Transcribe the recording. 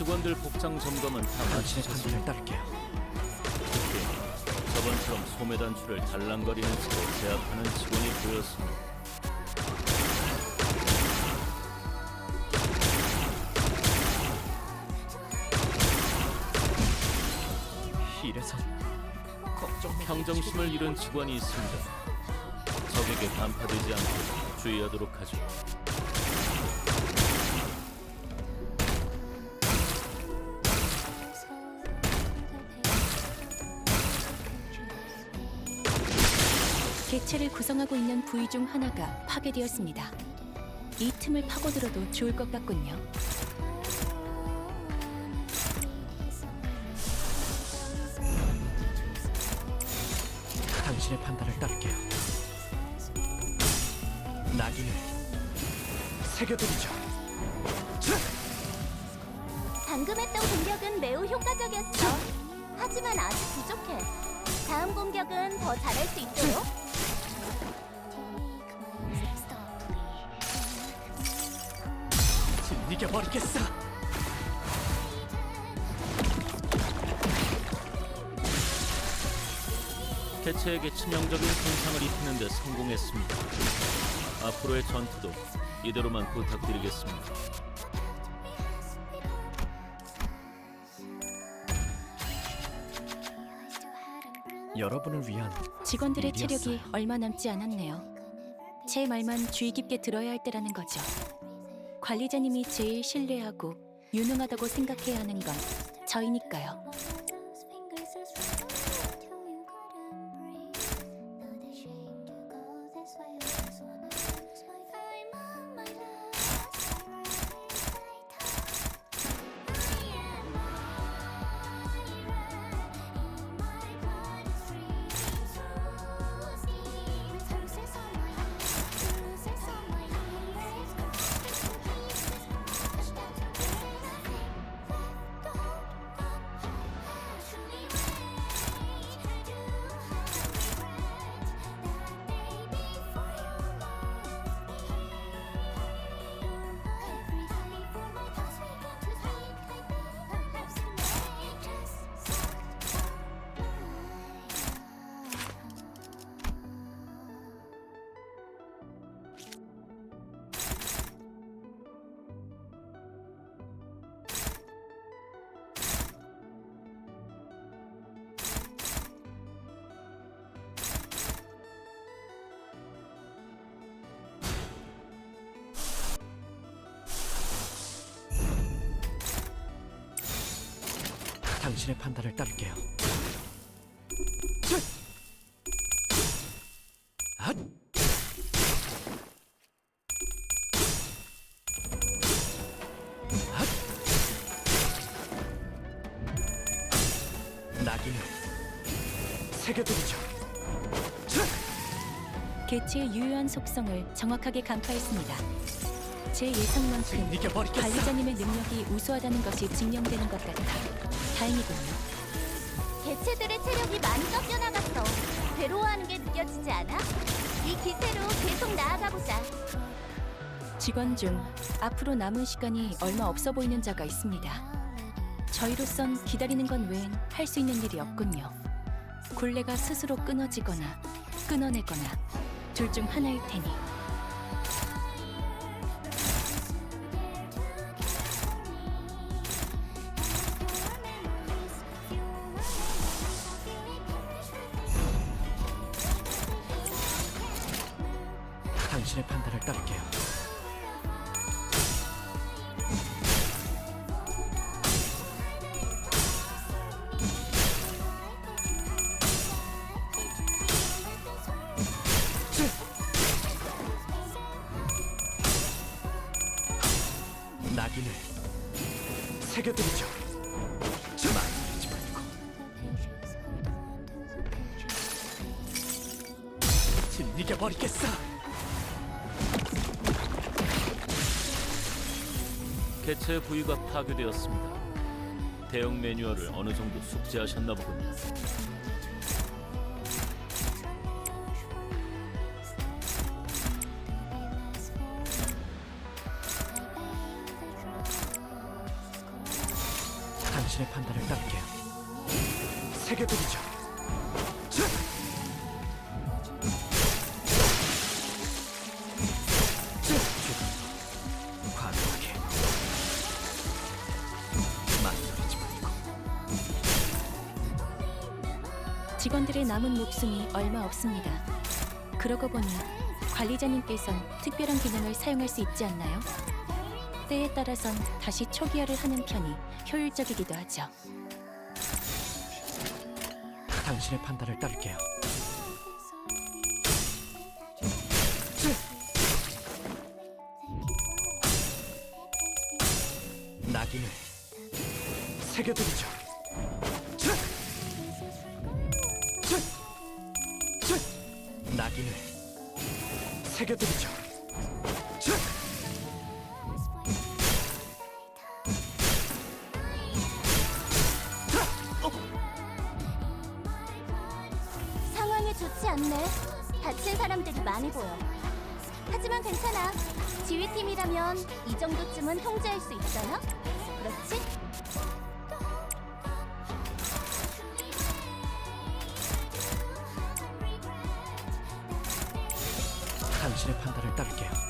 직원들 복장 점검은 다 당신의 마치셨습니다. 따를게요. 저번처럼 소매 단추를 달랑거리는 채로 제압하는 직원이 보였습니다. 이래서 걱정 평정심을 잃은 직원이 있습니다. 적에게 간파되지 않도록 주의하도록 하죠. 객체를 구성하고 있는 부위 중 하나가 파괴되었습니다. 이 틈을 파고들어도 좋을 것 같군요. 당신의 판단을 따를게요. 낙인을 새겨드리죠. 방금 했던 공격은 매우 효과적이었어. 하지만 아직 부족해. 다음 공격은 더 잘할 수 있도록. 진이겨 버리겠어. 개체에게 치명적인 손상을 입히는 데 성공했습니다. 앞으로의 전투도 이대로만 부탁드리겠습니다. 여러분을 위한 직원들의 일이었어요. 체력이 얼마 남지 않았네요. 제 말만 주의 깊게 들어야 할 때라는 거죠. 관리자님이 제일 신뢰하고 유능하다고 생각해야 하는 건 저희니까요. 당신의 판단을 따를게요. 낙인을 새겨드리죠. 개체의 유효한 속성을 정확하게 간파했습니다. 제 예상만큼 이겨버리겠어. 관리자님의 능력이 우수하다는 것이 증명되는 것 같아 다행이군요. 개체들의 체력이 많이 꺾여나갔어. 괴로워하는 게 느껴지지 않아? 이 기세로 계속 나아가보자. 직원 중 앞으로 남은 시간이 얼마 없어 보이는 자가 있습니다. 저희로선 기다리는 건 외엔 할 수 있는 일이 없군요. 굴레가 스스로 끊어지거나 끊어내거나 둘 중 하나일 테니 당신의 판단을 따를게요. 낙인을 새겨드리죠. 말리지 말고 진이겨 버리겠어. 개체 부위가 파괴되었습니다. 대응 매뉴얼을 어느 정도 숙지하셨나 보군요. 당신의 판단을 따를게요. 새겨드리죠. 직원들의 남은 목숨이 얼마 없습니다. 그러고 보니 관리자님께선 특별한 기능을 사용할 수 있지 않나요? 때에 따라선 다시 초기화를 하는 편이 효율적이기도 하죠. 당신의 판단을 따를게요. 낙인을 새겨드리죠. 낙인을 새겨드리죠. 자! 상황이 좋지 않네. 다친 사람들이 많이 보여. 하지만 괜찮아. 지휘팀이라면 이 정도쯤은 통제할 수 있잖아. 당신의 판단을 따를게요.